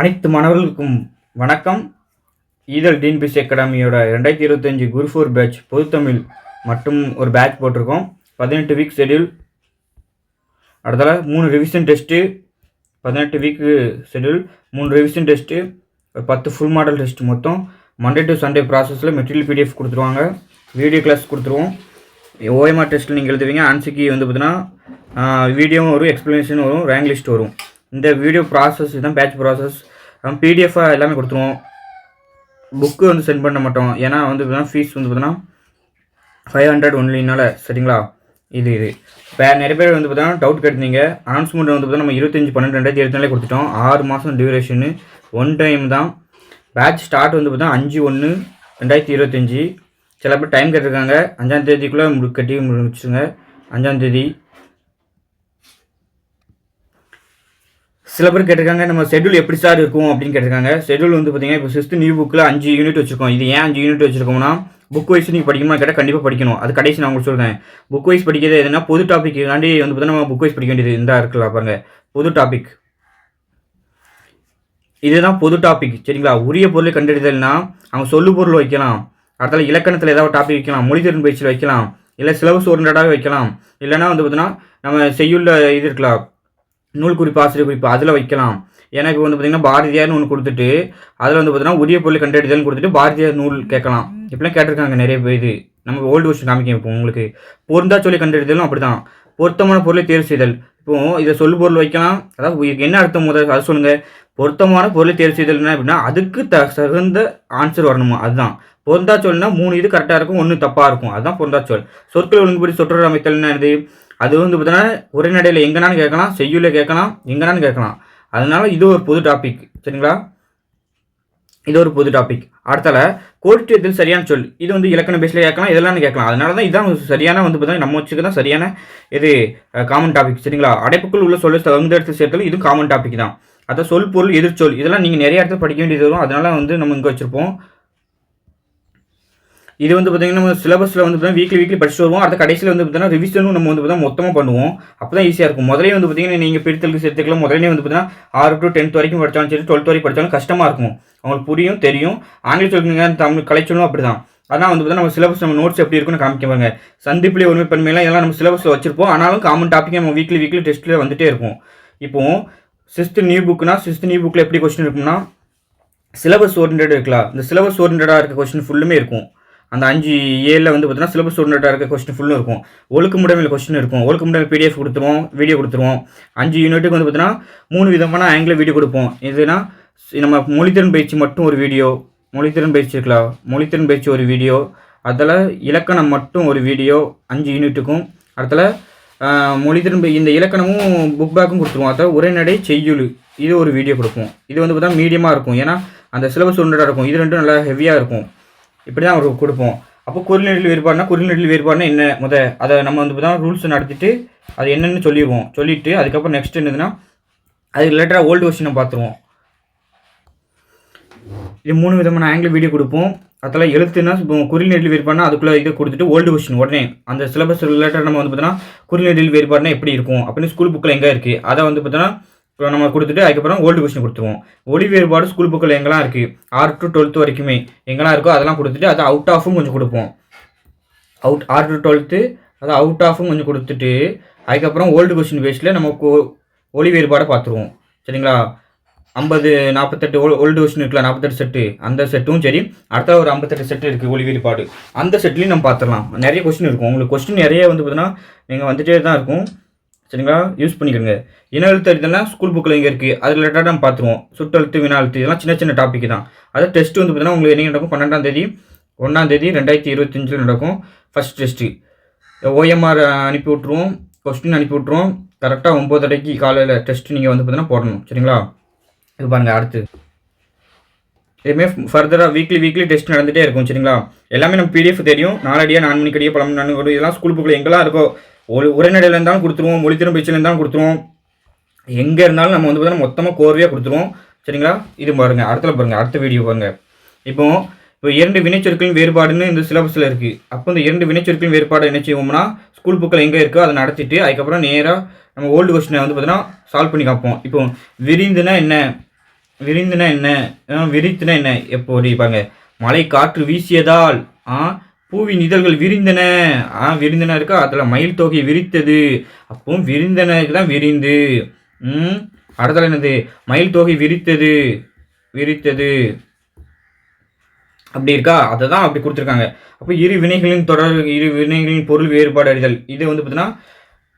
அனைத்து மாணவர்களுக்கும் வணக்கம். ஈதல் டிஎன்பிசி அகாடமியோட ரெண்டாயிரத்தி இருபத்தஞ்சி குருஃபூர் பேட்ச் பொதுத்தமிழ் மட்டும் ஒரு பேட்ச் போட்டிருக்கோம். பதினெட்டு வீக் ஷெடியூல் அடுத்தால மூணு ரிவிஷன் டெஸ்ட்டு பதினெட்டு வீக்கு ஷெடியூல் மூணு ரிவிஷன் டெஸ்ட்டு ஒரு பத்து ஃபுல் மாடல் டெஸ்ட் மொத்தம். மண்டே டு சண்டே ப்ராசஸில் மெட்டீரியல் பிடிஎஃப் கொடுத்துருவாங்க. வீடியோ கிளாஸ் கொடுத்துருவோம். ஓஎம்ஆர் டெஸ்ட்டில் நீங்கள் எழுதுவீங்க. ஆன்சிக்கு வந்து பார்த்தீங்கன்னா வீடியோவும் வரும் எக்ஸ்ப்ளனேஷன் வரும் ரேங்க் லிஸ்ட் வரும். இந்த வீடியோ ப்ராசஸ் இதுதான் பேட்ச் ப்ராசஸ் பிடிஎஃபாக எல்லாமே கொடுத்துருவோம். புக்கு வந்து சென்ட் பண்ண மாட்டோம். ஏன்னா வந்து பார்த்தீங்கன்னா ஃபீஸ் வந்து பார்த்தீங்கன்னா ஃபைவ் ஹண்ட்ரட் ஒன்லினால சரிங்களா? இது இது. இப்போ நிறைய பேர் வந்து பார்த்தீங்கன்னா டவுட் கேட்டிருந்தீங்க. அனௌன்ஸ்மெண்ட் வந்து பார்த்தீங்கன்னா நம்ம இருபத்தஞ்சி பன்னெண்டு ரெண்டாயிரத்தி இருபத்தி கொடுத்துட்டோம். ஆறு மாதம் டியூரேஷனு ஒன் டைம் தான். பேட்ச் ஸ்டார்ட் வந்து பார்த்தீங்கன்னா அஞ்சு ஒன்று ரெண்டாயிரத்தி இருபத்தஞ்சி. சில பேர் டைம் கேட்டிருக்காங்க. அஞ்சாம் தேதிக்குள்ளே முடி கட்டி முடிச்சுங்க அஞ்சாம் தேதி சில பேர் கேட்டிருக்காங்க நம்ம ஷெட்யூல் எப்படி சார் இருக்கும் அப்படின்னு கேட்டிருக்காங்க. ஷெட்யூல் வந்து பார்த்தீங்கன்னா இப்போ சிக்ஸ்த் நியூ புக்கில் அஞ்சு யூனிட் வச்சிருக்கோம். இது ஏன் அஞ்சு யூனிட் வச்சிருக்கோம்னா புக் வைஸ் நீங்கள் படிக்கணும் கேட்டால் கண்டிப்பாக படிக்கணும். அது கடைசி நான் உங்களுக்கு சொல்கிறேன் புக் வைஸ் படிக்கிறது எதுனா பொது டாபிக் தாண்டி வந்து பார்த்தீங்கன்னா நம்ம புக் வைஸ் படிக்க வேண்டியது இந்த இருக்கலாம் பாருங்க. பொது டாபிக் இதுதான் பொது டாபிக் சரிங்களா? உரிய பொருளை கண்டறிதல்னா அவங்க சொல்லு பொருள் வைக்கலாம். அடுத்தால இலக்கணத்தில் ஏதாவது டாபிக் வைக்கலாம். மொழித்திறன் பயிற்சியில் வைக்கலாம். இல்லை சிலபஸ் ஓரியன்டாகவே வைக்கலாம். இல்லைன்னா வந்து பார்த்தீங்கன்னா நம்ம செய்யுள்ள இது இருக்கலாம். நூல் குறிப்பு ஆசிரியர் குறிப்பு அதில் வைக்கலாம். ஏன்னா இப்போ வந்து பார்த்தீங்கன்னா பாரதியார்னு ஒன்று கொடுத்துட்டு அதில் வந்து பார்த்தீங்கன்னா உரிய பொருளை கண்டறிதல்னு கொடுத்துட்டு பாரதியார் நூல் கேட்கலாம். இப்படிலாம் கேட்டிருக்காங்க நிறைய பேர் இது. நம்ம ஓல்டு வருஷன் காமிக்க இப்போ உங்களுக்கு. பொருந்தா சொல்லி கண்டறிதலும் அப்படி தான் பொருத்தமான பொருளை தேர்வு செய்தல். இப்போ இதை சொல்லு பொருள் வைக்கலாம். அதாவது என்ன அர்த்தம் முதல் அதை சொல்லுங்கள் பொருத்தமான பொருளை தேர்வு செய்தல்னா அப்படின்னா அதுக்கு த தகுந்த ஆன்சர் வரணுமா? அதுதான். பொருந்தா சொல்னா மூணு இது கரெக்டாக இருக்கும் ஒன்று தப்பாக இருக்கும். அதுதான் பொருந்தா சொல். சொற்கள் ஒழுங்குபடி சொற்றொடர் அமைத்தல்னா என்னது? அது வந்து பார்த்தீங்கன்னா உரைநடையில் எங்கனான்னு கேட்கலாம் செய்யுள்ள கேட்கலாம் எங்கனான்னு கேட்கலாம். அதனால இது ஒரு பொது டாபிக் சரிங்களா? இது ஒரு பொது டாபிக் அடுத்தால கோடிட்டுவத்தில் சரியான சொல். இது வந்து இலக்கண பேஸில் கேட்கலாம் இதெல்லாம் கேட்கலாம். அதனால தான் இதான் சரியான வந்து பார்த்தீங்கன்னா நம்ம வச்சுக்க தான் சரியான இது காமன் டாபிக் சரிங்களா? அடைப்புக்குள் உள்ள சொல்ல தகுந்த சேர்த்தல் இது காமன் டாபிக் தான். அதான் சொல் பொருள் எதிர்ச்சொல் இதெல்லாம் நீங்கள் நிறைய இடத்துல படிக்க வேண்டியது வரும். அதனால வந்து நம்ம இங்கே வச்சுருப்போம். இது வந்து பார்த்தீங்கன்னா நம்ம சிலபஸில் வந்து பார்த்தீங்கன்னா வீக்லி வீக்லி படிச்சுட்டு வருவோம். அடுத்த கடைசியில் வந்து பார்த்தீங்கன்னா ரிவிஷனும் நம்ம வந்து பார்த்தீங்கன்னா மொத்தமாக பண்ணுவோம். அப்போ தான் ஈஸியாக இருக்கும். முதலே வந்து பார்த்தீங்கன்னா நீங்கள் பிரித்தலுக்கு சேர்த்துக்கலாம். முதலே வந்து பார்த்தீங்கன்னா ஆறு டு டென்த் வரைக்கும் படித்தாலும் சரி டுவெல்த் வரைக்கும் படித்தாலும் கஷ்டமாக இருக்கும். அவங்களுக்கு புரியும் தெரியும். ஆங்கில சொல்லுங்க தமிழ் கலைச்சலும் அப்படி தான் அதான் வந்து பார்த்தீங்கன்னா நம்ம சிலபஸ் நம்ம நோட்ஸ் எப்படி இருக்குன்னு காமிக்க பாருங்க. சந்திப்பிலே ஒருமை பன்மையெல்லாம் எல்லாம் நம்ம சிலபஸில் வச்சிருப்போம். ஆனாலும் காமன் டாப்பிக்கே நம்ம வீக்லி வீக்லி டெஸ்ட்டில் வந்துட்டே இருக்கும் இப்போ சிக்ஸ்த் நியூ புக்னா சிக்ஸ்த் நியூ புக்கில் எப்படி கொஸ்டின் இருக்கும்னா சிலபஸ் ஓரியன்டாக இருக்கலாம். இந்த சிலபஸ் ஓரியன்டாக இருக்க கொஸ்டின் ஃபுல்லுமே இருக்கும். அந்த அஞ்சு ஏழில் வந்து பார்த்தீங்கன்னா சிலபஸ் ஓரியன்டாக இருக்க கொஸ்டின் ஃபுல்லும் இருக்கும். ஒழுக்க முடமையில் கொஸ்டின் இருக்கும். ஒழுக்க முடமை பிடிஎஃப் கொடுத்துருவோம் வீடியோ கொடுத்துருவோம். அஞ்சு யூனிட்டுக்கு வந்து பார்த்தீங்கன்னா மூணு விதமான ஆங்கில வீடியோ கொடுப்போம். இதுனா நம்ம மொழித்திறன் பயிற்சி மட்டும் ஒரு வீடியோ மொழித்திறன் பயிற்சி இருக்கலாம் மொழித்திறன் பயிற்சி ஒரு வீடியோ அதில் இலக்கணம் மட்டும் ஒரு வீடியோ அஞ்சு யூனிட்டுக்கும் அடுத்தல மொழித்திறன் இந்த இலக்கணமும் புக் பேக்கும் கொடுத்துருவோம். அதாவது உரைநடை செய்யுள் இது ஒரு வீடியோ கொடுப்போம். இது வந்து பார்த்தா மீடியமாக இருக்கும். ஏன்னா அந்த சிலபஸ் ஒன்றா இருக்கும். இது ரெண்டும் நல்லா ஹெவியாக இருக்கும். இப்படி தான் அவருக்கு கொடுப்போம் அப்போ குறுநெடில் வேறுபாடுனா குறுநெடில் வேறுபாடுனா என்ன? முத அதை நம்ம வந்து தான் ரூல்ஸ் நடத்திட்டு அது என்னென்னு சொல்லிடுவோம். சொல்லிவிட்டு அதுக்கப்புறம் நெக்ஸ்ட் என்னதுன்னா அதுக்கு ரிலேட்டடாக ஓல்டு கொஸ்டினை பார்த்துருவோம். இது மூணு விதமான ஆங்கிள் வீடியோ கொடுப்போம். அதில் எழுத்துனா இப்போ குறிநெடில் வேறுபாடுனா அதுக்குள்ளே இதை கொடுத்துட்டு ஓல்டு கொஸ்டின் உடனே அந்த சிலபஸ் ரிலேட்டட் நம்ம வந்து பார்த்தோன்னா குறிநெடில் வேறுபாடுனா எப்படி இருக்கும்? அப்படின்னு ஸ்கூல் புக்கில் எங்கே இருக்குது அதை வந்து பார்த்தோன்னா இப்போ நம்ம கொடுத்துட்டு அதுக்கப்புறம் ஓல்டு கொஸ்டின் கொடுத்துருவோம். ஒளி வேறுபாடு ஸ்கூல் புக்கில் எங்கெல்லாம் இருக்குது ஆறு டு டுவெல்த்து வரைக்குமே எங்கெல்லாம் இருக்கோ அதெல்லாம் கொடுத்துட்டு அது அவுட் ஆஃபும் கொஞ்சம் கொடுப்போம். அவுட் ஆறு டு டுவெல்த்து அது அவுட் ஆஃபும் கொஞ்சம் கொடுத்துட்டு அதுக்கப்புறம் ஓல்டு கொஸ்டின் பேஸில் நம்ம ஒளி வேறுபாடை பார்த்துருவோம். சரிங்களா? ஐம்பது நாற்பத்தெட்டு ஓல் ஓல்டு கொஸ்டின் இருக்குல்ல நாற்பத்தெட்டு செட்டு அந்த செட்டும் சரி. அடுத்த ஒரு ஐம்பத்தெட்டு செட்டு இருக்குது ஒளி வேறுபாடு. அந்த செட்லையும் நம்ம பார்த்துடலாம். நிறைய கொஸ்டின் இருக்கும். உங்களுக்கு கொஸ்டின் நிறைய வந்து பார்த்தீங்கன்னா நீங்கள் வந்துகிட்டே தான் இருக்கும். சரிங்களா? யூஸ் பண்ணிக்கிறங்க இன எழுத்து அறிதல்லாம் ஸ்கூல் புக்கில் இங்கே இருக்குது அது ரிலேட்டடாக நம்ம பார்த்துருவோம். சுட்டெழுத்து வினா எழுத்து இதெல்லாம் சின்ன சின்ன டாபிக் தான். அதை டெஸ்ட் வந்து பார்த்தீங்கன்னா உங்களுக்கு என்ன நடக்கும்? பன்னெண்டாம் தேதி ஒன்றாம் தேதி ரெண்டாயிரத்தி இருபத்தஞ்சில் நடக்கும். ஃபஸ்ட் டெஸ்ட்டு ஓஎம்ஆர் அனுப்பி விட்ருவோம் கொஸ்டின் அனுப்பி விட்ருவோம் கரெக்டாக ஒம்போதரைக்கு காலையில் டெஸ்ட் நீங்கள் வந்து பார்த்தீங்கன்னா போடணும். சரிங்களா? இது பாருங்கள் அடுத்து. இதுமாரி ஃபர்தராக வீக்லி வீக்லி டெஸ்ட் நடந்துகிட்டே இருக்கும். சரிங்களா? எல்லாமே நம்ம பிடிஎஃப் தெரியும். நாலடியாக நாலு மணிக்கடியே பழம் நான்கு இதெல்லாம் ஸ்கூல் புக்கில் எங்கெல்லாம் இருக்கோ ஒரு உரைநடையில் இருந்தாலும் கொடுத்துருவோம் மொழித்திறன் பேச்சில் இருந்தாலும் கொடுத்துருவோம். எங்கே இருந்தாலும் நம்ம வந்து பார்த்தீங்கன்னா மொத்தமாக கோர்வையாக கொடுத்துருவோம். சரிங்களா? இது பாருங்கள் அடுத்த பாருங்கள் அடுத்த வீடியோ பாருங்கள் இப்போ இப்போ இரண்டு வினைச்சொற்களின் வேறுபாடுன்னு இந்த சிலபஸில் இருக்குது அப்போ இந்த இரண்டு வினைச்சொற்களின் வேறுபாடு என்ன செய்வோம்னா ஸ்கூல் புக்கில் எங்கே இருக்கோ அதை நடத்திட்டு அதுக்கப்புறம் நேராக நம்ம ஓல்டு கொஸ்டினை வந்து பார்த்தீங்கன்னா சால்வ் பண்ணி காப்போம். இப்போ விரிந்துனா என்ன? விரிந்துனா என்ன? விரித்துனா என்ன? எப்போ பாருங்க மழை காற்று வீசியதால் ஆ பூவின் இதழ்கள் விரிந்தன. ஆ விரிந்தன இருக்கா? அதில் மயில் தொகை விரித்தது. அப்போ விரிந்தனக்கு தான் விரிந்து. ம் அடுத்தல என்னது? மயில் தொகை விரித்தது. விரித்தது. அப்படி இருக்கா? அதை தான் அப்படி கொடுத்துருக்காங்க. அப்போ இரு வினைகளின் தொடர் இரு வினைகளின் பொருள் வேறுபாடு அறிதல். இது வந்து பார்த்தீங்கன்னா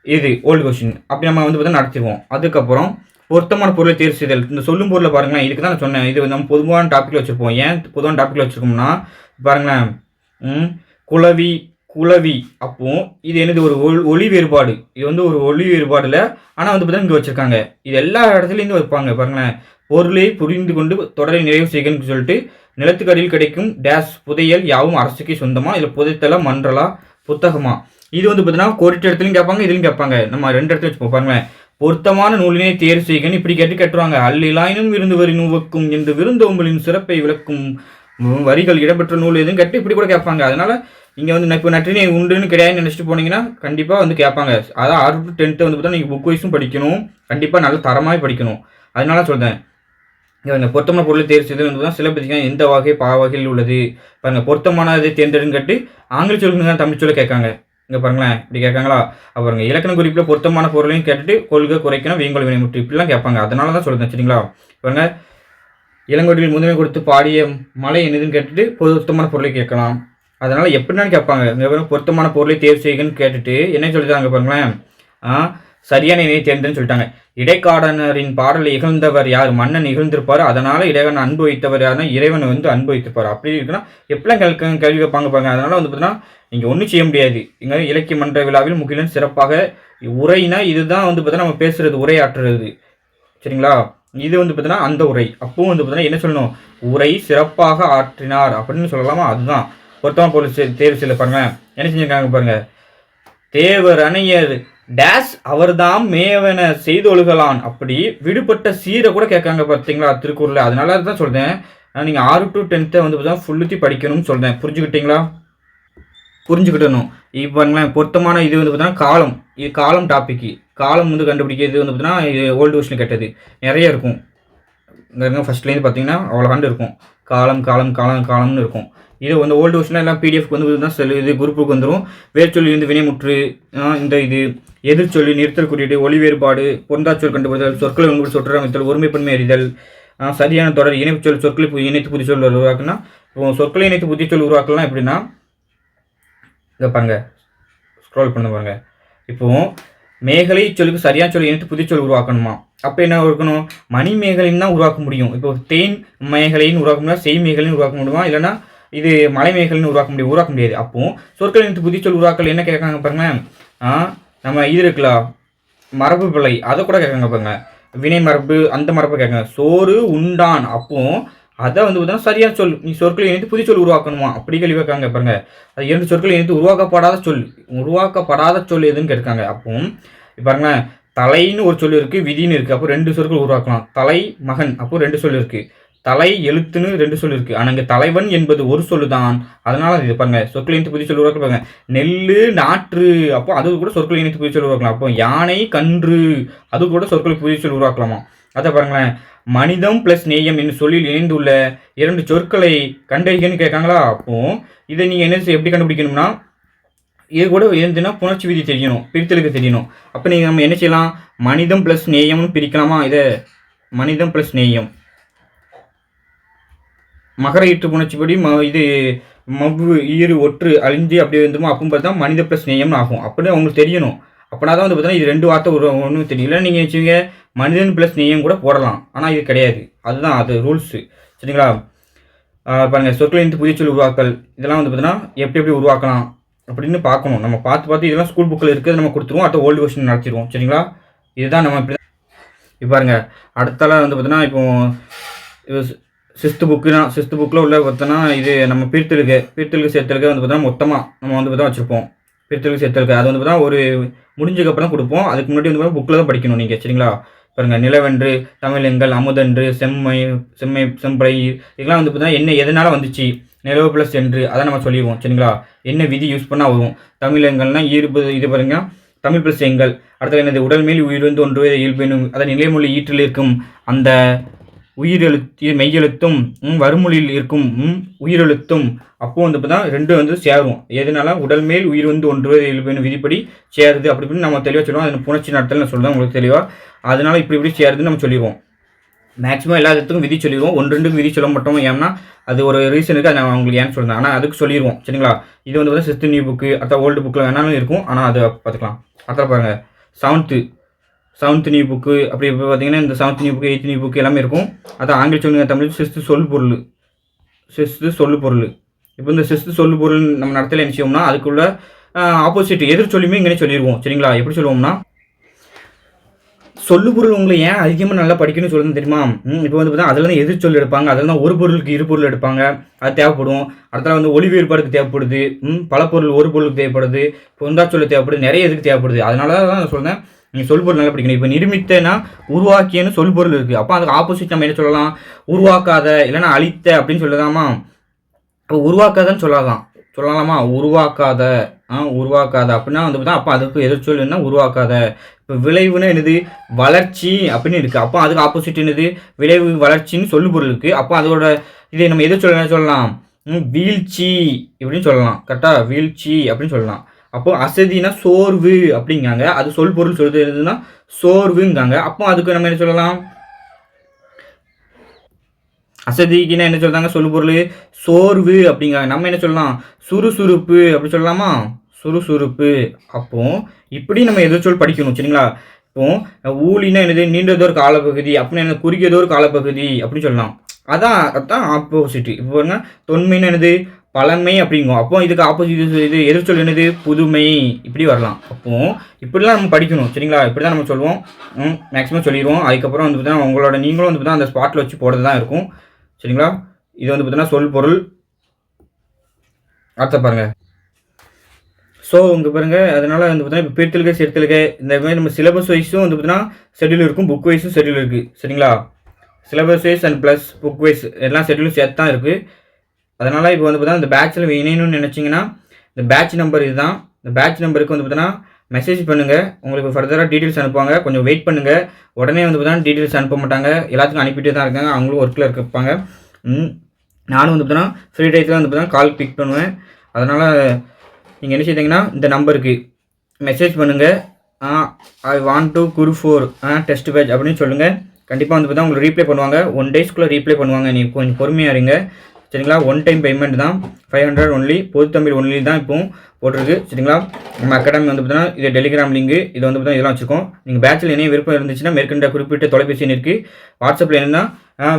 இது ஓல்டு கொஸ்டின் அப்படி நம்ம வந்து பார்த்தீங்கன்னா நடத்திடுவோம். அதுக்கப்புறம் பொருத்தமான பொருளை தேர்வு செய்தல். இந்த சொல்லும் பொருளை பாருங்களேன். இதுக்கு தான் நான் சொன்னேன். இது நம்ம பொதுவான டாப்பிக்கில் வச்சுருப்போம். ஏன் பொதுவான டாப்பிக்கில் வச்சுருக்கோம்னா பாருங்களேன். ம், குளவி குளவி அப்போ இது என்னது? ஒரு ஒளி ஒளி வேறுபாடு. இது வந்து ஒரு ஒளி வேறுபாடில் ஆனால் வந்து பார்த்தீங்கன்னா இங்கே வச்சுருக்காங்க. இது எல்லா இடத்துலேருந்து வைப்பாங்க. பாருங்களேன் பொருளை புரிந்து கொண்டு தொடரை நிறைவு செய்கன்னு சொல்லிட்டு நிலத்துக்கடியில் கிடைக்கும் டேஸ் புதையல் யாவும் அரசுக்கே சொந்தமாக இல்லை புதைத்தலா மன்றலா? புத்தகமா? இது வந்து பார்த்தீங்கன்னா கோரிட்ட இடத்துலையும் கேட்பாங்க இதுலையும் கேட்பாங்க. நம்ம ரெண்டு இடத்துல வச்சு பாருங்களேன் பொருத்தமான நூலினை தேர்வு செய்கன்னு இப்படி கேட்டு கேட்டுருவாங்க அல்லிலாயினும் விருந்து வரி நூவக்கும் என்று விருந்தோம்பலின் சிறப்பை விளக்கும் வரிகள் இடம்பெற்ற நூல் எதுவும் கேட்டு இப்படி கூட கேட்பாங்க. அதனால இங்கே வந்து இப்போ நற்றினை உண்டுன்னு கிடையாதுன்னு நினச்சிட்டு போனீங்கன்னா கண்டிப்பாக வந்து கேட்பாங்க. அதான் ஆறு டு டென்த்து வந்து பார்த்தா நீங்கள் புக் வைஸும் படிக்கணும். கண்டிப்பாக நல்ல தரமாக படிக்கணும். அதனால சொல்கிறேன் இந்த பொருத்தமான பொருளை தேர்வு செய்தல் வந்து தான் சிலப்பதிகம் எந்த வகை பா வகையில் உள்ளது? பாருங்க பொருத்தமானதை தேர்ந்தெடுன்னு கேட்டு ஆங்கில சொல்லுங்க தான் தமிழ் சொல்ல கேட்காங்க. இங்கே பாருங்களேன் இப்படி கேட்காங்களா? அப்புறம் இலக்கண குறிப்பில் பொருத்தமான பொருளையும் கேட்டுட்டு கொள்கை குறைக்கணும் வீங்கல் வினை இப்படிலாம் கேட்பாங்க. அதனால தான் சொல்கிறேன் சரிங்களா? பாருங்கள் இளங்கோட்டில் முதன்மை கொடுத்து பாடிய மலை என்னதுன்னு கேட்டுட்டு பொருத்தமான பொருளை கேட்கலாம். அதனால் எப்படின்னா கேட்பாங்க. இங்கே பொருத்தமான பொருளை தேர்வு செய்யுங்கன்னு கேட்டுட்டு என்ன சொல்லிட்டாங்க பாருங்களேன்? ஆ சரியான இணையை தேர்ந்தேன்னு சொல்லிட்டாங்க. இடைக்காடனரின் பாடலை இகழ்ந்தவர் யார்? மன்னன் இகழ்ந்திருப்பார். அதனால் இறைவன் அன்பு வைத்தவர் யாருன்னா இறைவன் வந்து அன்பு வைத்திருப்பார். அப்படி இருக்குன்னா எப்படிலாம் கேள்வி கேள்வி கேட்பாங்க பாருங்க. அதனால் வந்து பார்த்தீங்கன்னா இங்கே ஒன்றும் செய்ய முடியாது. இங்கே இலக்கிய மன்ற விழாவில் முகிலன் சிறப்பாக உரைனா இதுதான் வந்து பார்த்தீங்கன்னா நம்ம பேசுறது உரையாற்றுறது. சரிங்களா? இது வந்து பார்த்தீங்கன்னா அந்த உரை. அப்பவும் வந்து பார்த்தீங்கன்னா என்ன சொல்லணும்? உரை சிறப்பாக ஆற்றினார் அப்படின்னு சொல்லலாமா? அதுதான். பொருத்தமாக பொருள் தேர்வு செய்யல பாருங்க. என்ன செஞ்சிருக்காங்க பாருங்க. தேவர் அணையர் டேஸ் அவர்தாம் மேவன செய்தொழுகலான் அப்படி விடுபட்ட சீரை கூட கேட்காங்க பார்த்தீங்களா திருக்குறளில்? அதனால தான் சொல்கிறேன் நீங்கள் ஆறு டு டென்த்தை வந்து பார்த்தா ஃபுல்லுத்தி படிக்கணும்னு சொல்கிறேன் புரிஞ்சுக்கிட்டீங்களா? புரிஞ்சுக்கிட்டணும். இப்போ பாருங்களேன் பொருத்தமான இது வந்து பார்த்தீங்கன்னா காலம். இது காலம் டாப்பிக்கு காலம் வந்து கண்டுபிடிக்கிறது வந்து பார்த்தீங்கன்னா ஓல்டு வருஷன் கேட்டது. நிறைய இருக்கும். இங்கே ஃபர்ஸ்ட்லேருந்து பார்த்தீங்கன்னா அவ்வளோ கண்டு இருக்கும். காலம் காலம் காலம் காலம்னு இருக்கும். இது வந்து ஓல்டு வருஷனில் எல்லாம் பிடிஎஃப் வந்து தான் செல் இது குரூப்புக்கு வந்துடும் வேர்ச்சொல்லி வந்து வினைமுற்று இந்த இது எதிர்ச்சொல்லி நிறுத்தல் குறியீடு ஒளி வேறுபாடு பொருந்தாச்சொல் கண்டுபிடித்தல் சொற்களை உங்கள் சொற்றமைத்தல் ஒருமைப்பன்மை அறிதல் சரியான தொடர் இணைப்புச்சொல் சொற்களை இணைத்து இணைத்து புதிச்சொல் உருவாக்குனா இப்போ சொற்களை இணைத்து புதிச்சொல் உருவாக்கலாம் எப்படின்னா இதை பாருங்க ஸ்க்ரோல் பண்ண பாருங்க. இப்போது மேகலை சொல்லுக்கு சரியான சொல் இணைத்து புதிச்சொல் உருவாக்கணுமா? அப்போ என்ன இருக்கணும் மணி மேகலைன்னு தான் உருவாக்க முடியும். இப்போ தேன் மேகலைன்னு உருவாக்க முடியாது செய் மேகலைன்னு உருவாக்க முடியுமா? இல்லைன்னா இது மலை மேகலைன்னு உருவாக்க முடியும் உருவாக்க முடியாது. அப்போ சொற்கள் இணைத்து புதிச்சொல் உருவாக்கல் என்ன கேட்காங்க பாருங்களேன். நம்ம இது இருக்குல்ல மரபு பிழை அதை கூட கேட்காங்க பாருங்க. வினை மரபு அந்த மரபு கேட்காங்க. சோறு உண்டான். அப்போ அதை வந்து பார்த்தீங்கன்னா சரியான சொல். நீ சொற்களை இணைத்து புதிய சொல் உருவாக்கணுமா? அப்படி கேள்வி கேட்காங்க பாருங்க. அது இரண்டு சொற்களை இணைத்து உருவாக்கப்படாத சொல். உருவாக்கப்படாத சொல் எதுன்னு கேட்காங்க. அப்போ பாருங்க தலைன்னு ஒரு சொல் இருக்கு விதின்னு இருக்கு. அப்போ ரெண்டு சொற்கள் உருவாக்கலாம். தலை மகன். அப்போ ரெண்டு சொல் இருக்கு. தலை எழுத்துன்னு ரெண்டு சொல் இருக்கு. ஆனால் இங்கே தலைவன் என்பது ஒரு சொல்லு தான் அதனால இது பாருங்க. சொற்களை இணைத்து புதிய சொல் உருவாக்க பாருங்க. நாற்று. அப்போ அது கூட சொற்களை இணைத்து புதிய சொல் உருவாக்கலாம். அப்போ யானை கன்று. அது கூட சொற்களை புதிய சொல் உருவாக்கலாமா? அதை பாருங்களேன். மனிதம் ப்ளஸ் நேயம் என்னும் சொல்லில் இணைந்துள்ள இரண்டு சொற்களை கண்டறிகன்னு கேட்காங்களா? அப்போ இதை நீங்கள் என்ன செய்ய- எப்படி கண்டுபிடிக்கணும்னா இது கூட இருந்துன்னா புணர்ச்சி விதி தெரியணும் பிரித்தலுக்கு தெரியணும். அப்போ நீங்கள் நம்ம என்ன செய்யலாம்? மனிதம் ப்ளஸ் நேயம்னு பிரிக்கலாமா? இதை மனிதம் ப்ளஸ் நேயம். மகர ஈற்று புணர்ச்சிப்படி ம இது மவ்வு ஈறு ஒற்று அழிஞ்சு அப்படி இருந்துமோ அப்போ பார்த்தா மனித ப்ளஸ் நேயம்னு ஆகும். அப்படின்னு அவங்களுக்கு தெரியணும். அப்படின்னா தான் வந்து பார்த்தீங்கன்னா இது ரெண்டு வார்த்தை ஒரு ஒன்றும் தெரியல நீங்கள் வச்சுங்க மனிதன் ப்ளஸ் நீயும் கூட போடலாம். ஆனால் இது கிடையாது. அதுதான் அது ரூல்ஸு சரிங்களா? பாருங்கள் சொற்களின் சொற்களை புதிய சொல் உருவாக்கல். இதெல்லாம் வந்து பார்த்தீங்கன்னா எப்படி எப்படி உருவாக்கலாம் அப்படின்னு பார்க்கணும். நம்ம பார்த்து பார்த்து இதெல்லாம் ஸ்கூல் புக்கில் இருக்கிறது நம்ம கொடுத்துருவோம். அடுத்த ஓல்டு கொஸ்டின் நடத்திடுவோம். சரிங்களா? இதுதான் நம்ம இப்படி இப்போ பாருங்க அடுத்தால வந்து பார்த்தீங்கன்னா இப்போ சிஸ்து புக்குனா சிஸ்து புக்கில் உள்ள பார்த்தோன்னா இது நம்ம பிரித்தலுக்கு பிரித்தலுக்கு சேர்த்தலுக்கு வந்து பார்த்தோன்னா மொத்தமாக நம்ம வந்து பார்த்தா வச்சுருப்போம். பிரித்தலுக்கு சேர்த்தலுக்கு அது வந்து பார்த்தா ஒரு முடிஞ்சக்கப்புறம் கொடுப்போம். அதுக்கு முன்னாடி வந்து புக்கில் தான் படிக்கணும் நீங்கள் சரிங்களா? பாருங்கள் நிலவென்று தமிழெங்கள் அமுதன்று செம்மை செம்மை செம்படை இதெல்லாம் வந்து பார்த்தீங்கன்னா என்ன எதனால வந்துச்சு? நிலவு ப்ளஸ் என்று அதை நம்ம சொல்லிடுவோம் சரிங்களா? என்ன விதி யூஸ் பண்ணால் வரும்? தமிழெங்கள்னா ஈர்ப்பு இது பாருங்க தமிழ் ப்ளஸ் எங்கள். அடுத்தது என்னது? உடல் மேல் உயிர் வந்து ஒன்று இயல்பெனும் அதன் நிலைமொழி ஈற்றில் இருக்கும் அந்த உயிரெழுத்து மெய்யெழுத்தும் ம், வறுமொழியில் இருக்கும் ம், உயிரெழுத்தும். அப்போது வந்து தான் ரெண்டு வந்து சேரும். எதனால? உடல் மேல் உயிர் வந்து ஒன்று விதிப்படி சேருது அப்படி இப்படின்னு நம்ம தெளிவாக சொல்லுவோம். அது புணர்ச்சி நடத்தல் நான் சொல்லுவேன் உங்களுக்கு தெளிவாக அதனால இப்படி இப்படி சேருதுன்னு நம்ம சொல்லிடுவோம். மேக்ஸிமம் எல்லா இடத்துக்கும் விதி சொல்லிடுவோம். ஒன்று ரெண்டுக்கு விதி சொல்ல மாட்டோம். ஏன்னா அது ஒரு ரீசனுக்கு அது நான் உங்களுக்கு ஏன்னு சொல்கிறேன் ஆனால் அதுக்கு சொல்லிடுவோம். சரிங்களா? இது வந்து பார்த்தா சித்து நியூ புக்கு அத்தா ஓல்டு புக்கில் வேணாலும் இருக்கும். ஆனால் அதை பார்த்துக்கலாம். அதான் பாருங்கள் செவன்த்து செவன்த் நியூ புக்கு அப்படி இப்போ பார்த்தீங்கன்னா இந்த seventh new book eighth new book எல்லாமே இருக்கும். அதான் ஆங்கில சொல்லுங்க தமிழ் சிஸ்து சொல் பொருள். சிஸ்து சொல்லு பொருள். இப்போ இந்த சிஸ்து சொல்லு பொருள் நம்ம நடத்தல என்ன செய்வோம்னா அதுக்குள்ள ஆப்போசிட் எதிர் சொல்லியுமே இங்கே சொல்லிடுவோம் சரிங்களா? எப்படி சொல்லுவோம்னா சொல்லு பொருள் உங்களை ஏன் அதிகமாக நல்லா படிக்கணும்னு சொல்லணும் தெரியுமா? இப்போ வந்து பார்த்தா அதில் தான் எதிர் சொல் எடுப்பாங்க. அதில் தான் ஒரு பொருளுக்கு இரு பொருள் எடுப்பாங்க. அது தேவைப்படும். அடுத்தது வந்து ஒளி வேறுபாடுக்கு தேவைப்படுது. ம், பல பொருள் ஒரு பொருளுக்கு தேவைப்படுது. பொந்தா சொல்ல தேவைப்படுது. நிறைய இதுக்கு தேவைப்படுது? அதனால தான் நான் சொல்கிறேன் நீங்கள் சொல் பொருள் நல்லா படிக்கணும். இப்போ நிர்மித்தனா உருவாக்கியன்னு சொல் பொருள் இருக்குது அப்போ அதுக்கு ஆப்போசிட் நம்ம என்ன சொல்லலாம்? உருவாக்காத இல்லைன்னா அழித்த அப்படின்னு சொல்லலாமா? அப்போ உருவாக்காதன்னு சொல்லலாம். சொல்லலாமா? உருவாக்காத. ஆ உருவாக்காத. அப்படின்னா வந்து பார்த்தா அப்போ அதுக்கு எதிர்ச்சொல் என்ன? உருவாக்காத. இப்போ விளைவுன்னு என்னது? வளர்ச்சி அப்படின்னு இருக்குது அப்போ அதுக்கு ஆப்போசிட் என்னது? விளைவு வளர்ச்சின்னு சொல்லு பொருள் இருக்குது அப்போ அதோட இதை நம்ம எதிர்ச்சொல் என்ன சொல்லலாம்? வீழ்ச்சி இப்படின்னு சொல்லலாம். கரெக்டாக வீழ்ச்சி அப்படின்னு சொல்லலாம். அப்போ அசதினா சோர்வு அப்படிங்காங்க. அது சொல் பொருள் சொல்றது என்னதுன்னா சோர்வுங்காங்க. அப்போ அதுக்கு நம்ம என்ன சொல்லலாம்? அசதிக்குன்னா என்ன சொல்கிறாங்க சொல்லு பொருள். சோர்வு அப்படிங்காங்க. நம்ம என்ன சொல்லலாம்? சுறுசுறுப்பு அப்படி சொல்லலாமா? சுறுசுறுப்பு. அப்போ இப்படி நம்ம எதிர்ச்சொல் படிக்கணும் சரிங்களா? இப்போ ஊழினா என்னது? நீண்டதோர் காலப்பகுதி அப்படின்னு என்ன குறுகியதோர் காலப்பகுதி அப்படின்னு சொல்லலாம். அதான் அதான் ஆப்போசிட் இப்போ என்ன தொன்மைன்னு என்னது? பழமை அப்படிங்கும் அப்போ இதுக்கு ஆப்போசிட் இது எதிர்ச்சொல் என்னது? புதுமை. இப்படி வரலாம். அப்போ இப்படிலாம் நம்ம படிக்கணும் சரிங்களா? இப்படி தான் நம்ம சொல்லுவோம் மேக்ஸிமம் சொல்லிடுவோம் அதுக்கப்புறம் வந்து பார்த்தா உங்களோட நீங்களும் வந்து பார்த்தா அந்த ஸ்பாட்டில் வச்சு போடுறது தான் இருக்கும். சரிங்களா? இது வந்து பார்த்தீங்கன்னா சொல் பொருள். அடுத்த பாருங்கள் ஸோ வந்து பாருங்கள் அதனால் வந்து பார்த்தீங்கன்னா இப்போ பிரித்தலுக்கு சேர்த்தலுக இந்த மாதிரி நம்ம சிலபஸ் வைஸும் வந்து பார்த்தீங்கன்னா ஷெட்யூல் இருக்கும் புக் வைஸும் ஷெட்யூல் இருக்குது சரிங்களா? Syllabus wise and plus book wise எல்லாம் ஷெட்யூலும் சேர்த்து தான் இருக்குது அதனால் இப்போ வந்து பார்த்தீங்கன்னா இந்த பேட்சில் இணையணும்னு நினச்சிங்கன்னா இந்த பேட்ச் நம்பர் இதுதான். இந்த பேட்ச் நம்பருக்கு வந்து பார்த்தீங்கன்னா மெசேஜ் பண்ணுங்கள் உங்களுக்கு ஃபர்தராக டீட்டெயில்ஸ் அனுப்புவாங்க. கொஞ்சம் வெயிட் பண்ணுங்கள் உடனே வந்து பார்த்தீங்கன்னா டீட்டெயில்ஸ் அனுப்ப மாட்டாங்க. எல்லாத்துக்கும் அனுப்பிட்டு தான் இருக்காங்க. அவங்களும் ஒர்க்கில் இருப்பாங்க. ம், நானும் வந்து பார்த்தீங்கன்னா ஃப்ரீ டயத்தில் வந்து பார்த்தீங்கன்னா கால் பிக் பண்ணுவேன். அதனால் நீங்கள் என்ன செய்தீங்கன்னா இந்த நம்பருக்கு மெசேஜ் பண்ணுங்கள் I want to group four test batch அப்படின்னு சொல்லுங்கள் கண்டிப்பாக வந்து பார்த்தா உங்களுக்கு ரீப்ளை பண்ணுவாங்க. ஒன் டேஸ்க்குள்ளே ரீப்ளை பண்ணுவாங்க. நீங்கள் கொஞ்சம் பொறுமையாக இருங்க. சரிங்களா? ஒன் டைம் பேமெண்ட் தான். ஃபைவ் ஹண்ட்ரட் ஒன்லி பொது தமிழ் ஒன்லி தான் இப்போவும் போட்டிருக்கு. சரிங்களா? நம்ம அகாடமி வந்து பார்த்தீங்கன்னா இது டெலிகிராம் லிங்க் இது வந்து பார்த்தீங்கன்னா இதெல்லாம் வச்சுருக்கோம். நீங்கள் பேச்சில் என்ன விருப்பம் இருந்துச்சுன்னா மேற்கண்ட குறிப்பிட்ட தொலைபேசி எண் இருக்குது வாட்ஸ்அப்பில் என்னன்னா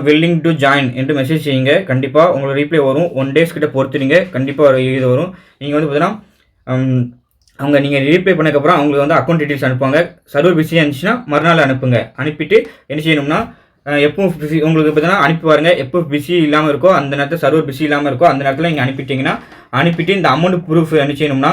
வில்லிங் டு ஜாயின் என்று மெசேஜ் செய்யுங்க. கண்டிப்பாக உங்களுக்கு ரீப்ளை வரும். ஒன் டேஸ் கிட்ட பொறுத்துறீங்க. கண்டிப்பாக இது வரும். நீங்கள் வந்து பார்த்தீங்கன்னா அவங்க நீங்கள் ரீப்ளை பண்ணக்கப்புறம் அவங்களுக்கு வந்து அக்கௌண்ட் டீட்டெயில்ஸ் அனுப்புவாங்க. சர்வர் பிஸியாக இருந்துச்சுன்னா மறுநாள் அனுப்புங்க. அனுப்பிட்டு என்ன செய்யணும்னா எப்போ பிஸி உங்களுக்கு பார்த்தீங்கன்னா அனுப்பி பாருங்கள் எப்போ பிஸி இல்லாமல் இருக்கோ அந்த நேரத்தில் சர்வர் பிஸி இல்லாமல் இருக்கோ அந்த நேரத்தில் நீங்கள் அனுப்பிட்டீங்கன்னா அனுப்பிட்டு இந்த அமௌண்ட் ப்ரூஃப் என்ன செய்யணும்னா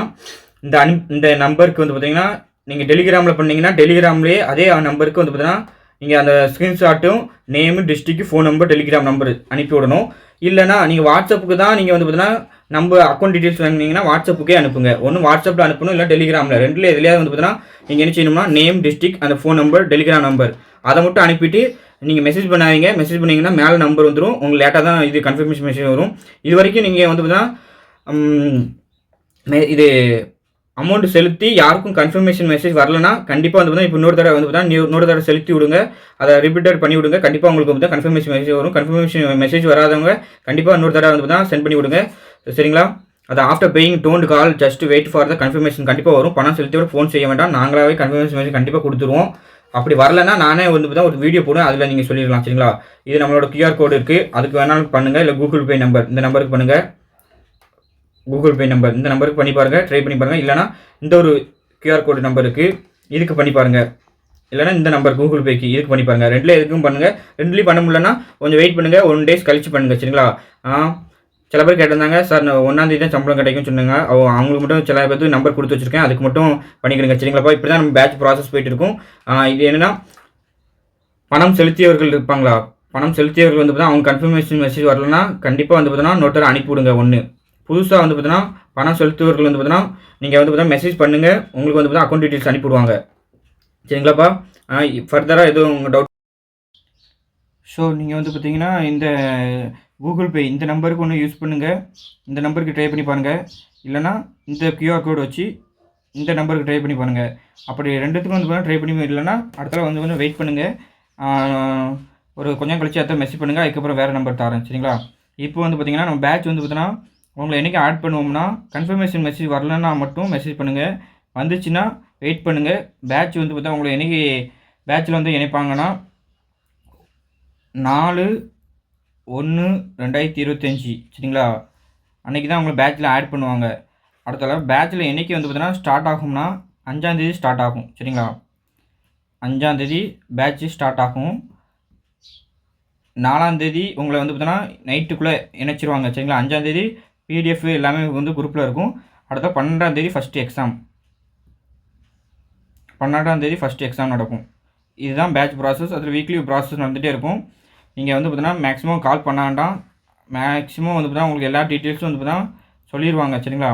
இந்த அனு இந்த நம்பருக்கு வந்து பார்த்தீங்கன்னா நீங்கள் டெலிகிராமில் பண்ணிங்கன்னா டெலிகிராம்லேயே அதே நம்பருக்கு வந்து பார்த்தீங்கன்னா நீங்கள் அந்த ஸ்க்ரீன்ஷாட்டும் name district phone number Telegram number அனுப்பி விடணும். இல்லைனா நீங்கள் வாட்ஸ்அப்புக்கு தான் நீங்கள் வந்து பார்த்தீங்கன்னா நம்ம அக்கௌண்ட் டீட்டெயில்ஸ் வாங்கினீங்கன்னா வாட்ஸ்அப்புக்கே அனுப்புங்க. ஒன்று வாட்ஸ்அப்பில் அனுப்பணும் இல்லை டெலிகிராமில் ரெண்டில் எதுலேயாவது வந்து பார்த்தீங்கன்னா நீங்கள் என்ன செய்யணும்னா நேம் டிஸ்ட்ரிக்ட் அந்த ஃபோன் நம்பர் டெலிகிராம் நம்பர் அதை மட்டும் அனுப்பிட்டு நீங்கள் மெசேஜ் பண்ணாதீங்க. மெசேஜ் பண்ணிங்கன்னா மேலே நம்பர் வந்துடும் உங்களுக்கு லேட்டாக தான் இது கன்ஃபர்மேஷன் மெசேஜ் வரும். இது வரைக்கும் நீங்கள் வந்து பார்த்தீங்கன்னா இது அமௌண்ட் செலுத்தி யாருக்கும் கன்ஃபர்மேஷன் மெசேஜ் வரலனா கண்டிப்பாக வந்து பார்த்தா இப்போ இன்னொரு தடவை வந்து பார்த்தா இன்னொரு தடவை செலுத்தி விடுங்க. அதை ரிப்பீட்டட் பண்ணி விடுங்க. கண்டிப்பாக உங்களுக்கு வந்து கன்ஃபர்மேஷன் மெசேஜ் வரும். கன்ஃபர்மேஷன் மெசேஜ் வராதவங்க கண்டிப்பாக இன்னொரு தடவை வந்து பார்த்தா சென்ட் பண்ணி விடுங்க. சரிங்களா? அது after paying don't call just wait for the confirmation கண்டிப்பாக வரும். பணம் செலுத்தியோட ஃபோன் செய்ய வேண்டாம். நாங்களாவே கன்ஃபர்மேஷன் கண்டிப்பாக கொடுத்துருவோம். அப்படி வரலன்னா நானே வந்து தான் ஒரு வீடியோ போடுவேன். அதில் நீங்கள் சொல்லிடலாம் சரிங்களா? இது நம்மளோட கியூஆர் கோடு இருக்குது அதுக்கு வேணாலும் பண்ணுங்கள் இல்லை கூகுள் பே நம்பர் இந்த நம்பருக்கு பண்ணுங்கள் கூகுள் பே நம்பர் இந்த நம்பருக்கு பண்ணி பாருங்கள் ட்ரை பண்ணி பாருங்கள் இல்லைனா இந்த ஒரு கியூஆர் கோடு நம்பருக்கு இதுக்கு பண்ணி பாருங்கள் இல்லைனா இந்த நம்பர் கூகுள் பேக்கு இதுக்கு பண்ணி பாருங்கள் ரெண்டுலேயும் எதுக்கும் பண்ணுங்கள் ரெண்டுலேயும் பண்ண முடியலன்னா கொஞ்சம் வெயிட் பண்ணுங்கள் ஒன் டேஸ் கழிச்சு பண்ணுங்கள் சரிங்களா? சில பேர் கேட்டிருந்தாங்க சார் நான் ஒன்றாந்தேதி தான் சம்பளம் கிடைக்கும்னு சொன்னாங்க. அவங்களுக்கு மட்டும் சில பேருக்கு நம்பர் கொடுத்து வச்சிருக்கேன். அதுக்கு மட்டும் பண்ணிக்கிறேங்க. சரிங்களாப்பா இப்படி தான் நம்ம பேட்ச் ப்ராசஸ் போயிட்டு இருக்கும். இது என்னென்னா பணம் செலுத்தியவர்கள் இருப்பாங்களா? பணம் செலுத்தியவர்கள் வந்து பார்த்தா அவங்க கன்ஃபர்மேஷன் மெசேஜ் வரலன்னா கண்டிப்பாக வந்து பார்த்தோன்னா நோட்டர் அனுப்பிவிடுங்க ஒன்று புதுசாக வந்து பார்த்தீங்கன்னா பணம் செலுத்துவர்கள் வந்து பார்த்தீங்கன்னா நீங்கள் வந்து பார்த்தீங்கன்னா மெசேஜ் பண்ணுங்கள் உங்களுக்கு வந்து பார்த்தீங்கன்னா அக்கௌண்ட் டீட்டெயில்ஸ் அனுப்பிவிடுவாங்க சரிங்களாப்பா? ஃபர்தராக எதுவும் உங்கள் டவுட் ஸோ நீங்கள் வந்து பார்த்தீங்கன்னா இந்த கூகுள் பே இந்த நம்பருக்கு ஒன்று யூஸ் பண்ணுங்கள் இந்த நம்பருக்கு ட்ரை பண்ணி பாருங்கள் இல்லைனா இந்த கியூஆர் கோடு வச்சு இந்த நம்பருக்கு ட்ரை பண்ணி பாருங்கள் அப்படி ரெண்டுத்துக்கும் வந்து பார்த்தீங்கன்னா ட்ரை பண்ணி இல்லைனா அடுத்தால வந்து கொஞ்சம் வெயிட் பண்ணுங்கள் ஒரு கொஞ்சம் கழிச்சு அடுத்த மெசேஜ் பண்ணுங்கள் அதுக்கப்புறம் வேறு நம்பர் தரேன் சரிங்களா? இப்போ வந்து பார்த்தீங்கன்னா நம்ம பேட்ச் வந்து பார்த்தீங்கன்னா உங்களை என்றைக்கு ஆட் பண்ணுவோம்னா கன்ஃபர்மேஷன் மெசேஜ் வரலன்னா மட்டும் மெசேஜ் பண்ணுங்கள் வந்துச்சுன்னா வெயிட் பண்ணுங்கள் பேட்ச் வந்து பார்த்தா உங்களை என்றைக்கு பேட்சில் வந்து இணைப்பாங்கன்னா நாலு ஒன்று ரெண்டாயிரத்தி இருபத்தஞ்சி. சரிங்களா? அன்றைக்கி தான் உங்களை பேட்சில் ஆட் பண்ணுவாங்க. அடுத்த பேட்சில் என்றைக்கு வந்து பார்த்தீங்கன்னா ஸ்டார்ட் ஆகும்னா அஞ்சாந்தேதி ஸ்டார்ட் ஆகும். சரிங்களா? அஞ்சாந்தேதி பேட்ச் ஸ்டார்ட் ஆகும். நாலாந்தேதி உங்களை வந்து பார்த்தீங்கன்னா நைட்டுக்குள்ளே இணைச்சிருவாங்க. சரிங்களா? அஞ்சாந்தேதி பிடிஎஃப் எல்லாமே வந்து குரூப்பில் இருக்கும். அடுத்த பன்னெண்டாந்தேதி ஃபஸ்ட்டு எக்ஸாம் பன்னெண்டாந்தேதி ஃபஸ்ட்டு எக்ஸாம் நடக்கும். இதுதான் பேட்ச் ப்ராசஸ் அதில் வீக்லி ப்ராசஸ் நடந்துகிட்டே இருக்கும். நீங்கள் வந்து பார்த்தீங்கன்னா மேக்ஸிமம் கால் பண்ண வேண்டாம். மேக்ஸிமம் வந்து பார்த்தீங்கன்னா உங்களுக்கு எல்லா டீட்டெயில்ஸும் வந்து பார்த்தீங்கன்னா சொல்லிடுவாங்க சரிங்களா?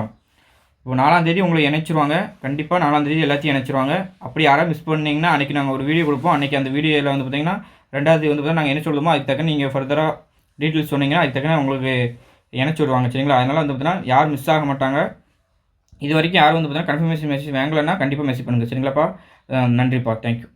இப்போ நாலாந்தேதி உங்களை இணைச்சிருவாங்க. கண்டிப்பாக நாலாந்தேதி எல்லாத்தையும் இணைச்சிருவாங்க. அப்படி யாராவது மிஸ் பண்ணிங்கன்னா அன்றைக்கி நாங்கள் ஒரு வீடியோ கொடுப்போம். அன்றைக்கி அந்த வீடியோவில் வந்து பார்த்தீங்கன்னா ரெண்டாவது வந்து பார்த்தீங்கன்னா நாங்கள் என்ன சொல்லுமோ அதுக்கு தக்க நீங்கள் ஃபர்தராக டீட்டெயில்ஸ் சொன்னீங்கன்னா அதுக்கு தக்க உங்களுக்கு இணைச்சி விடுவாங்க சரிங்களா? அதனால் வந்து பார்த்தீங்கன்னா யாரும் மிஸ் ஆக மாட்டாங்க. இது வரைக்கும் யாரும் வந்து பார்த்தீங்கன்னா கன்ஃபர்மேஷன் மெசேஜ் வாங்கலைன்னா கண்டிப்பாக மெசேஜ் பண்ணுங்கள் சரிங்களாப்பா? நன்றிப்பா. தேங்க்யூ